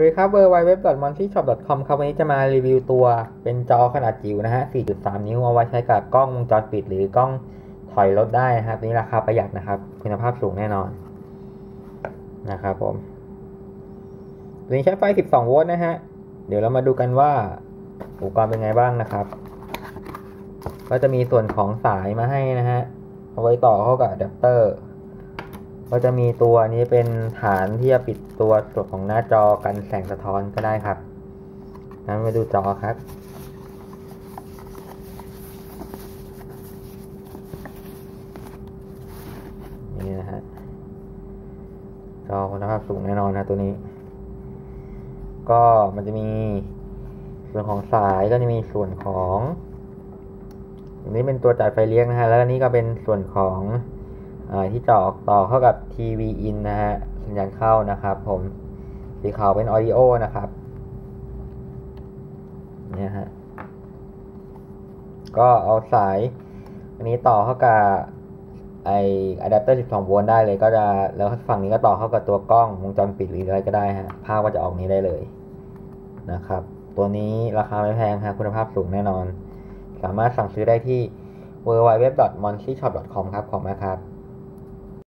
วัสดีครับ w w w m o n t y s h o p c o m ครับวันนี้จะมารีวิวตัวเป็นจอขนาดจิ๋วนะฮะ 4.3 นิ้วเอาไว้ใช้กับกล้องวงจรปิดหรือกล้องถอยรถได้นะครับ นี้ราคาประหยัดนะครับ คุณภาพสูงแน่นอนนะครับผมตัวนี้ใช้ไฟ 12 โวลต์นะฮะ เดี๋ยวเรามาดูกันว่าอุปกรณ์เป็นไงบ้างนะครับ ก็จะมีส่วนของสายมาให้นะฮะ เอาไว้ต่อเข้ากับอะแดปเตอร์ ก็จะมีตัวนี้เป็นฐานที่จะปิดตัวส่วนของหน้าจอกันแสงสะท้อนก็ได้ครับงั้นมาดูจอครับ นี่นะฮะ จอคุณภาพสูงแน่นอนนะตัวนี้ ก็มันจะมีส่วนของสายก็จะมีส่วนของอันนี้เป็นตัวจ่ายไฟเลี้ยงนะฮะ แล้วอันนี้ก็เป็นส่วนของ ที่จอต่อเข้ากับทีวีอินนะฮะสัญญาณเข้านะครับ ผมสีขาวเป็นออดิโอนะครับเนี่ยฮะก็เอาสาย อันนี้ต่อเข้ากับไออะแดปเตอร์ 12 โวลต์ได้เลยก็จะแล้วฝั่งนี้ก็ต่อเข้ากับตัวกล้องวงจรปิดหรืออะไรก็ได้ฮะภาพก็จะออกนี้ได้เลยนะครับ ตัวนี้ราคาไม่แพงฮะคุณภาพสูงแน่นอน สามารถสั่งซื้อได้ที่ w w w m o n t y s h o p c o m ครับขอบคุณครับ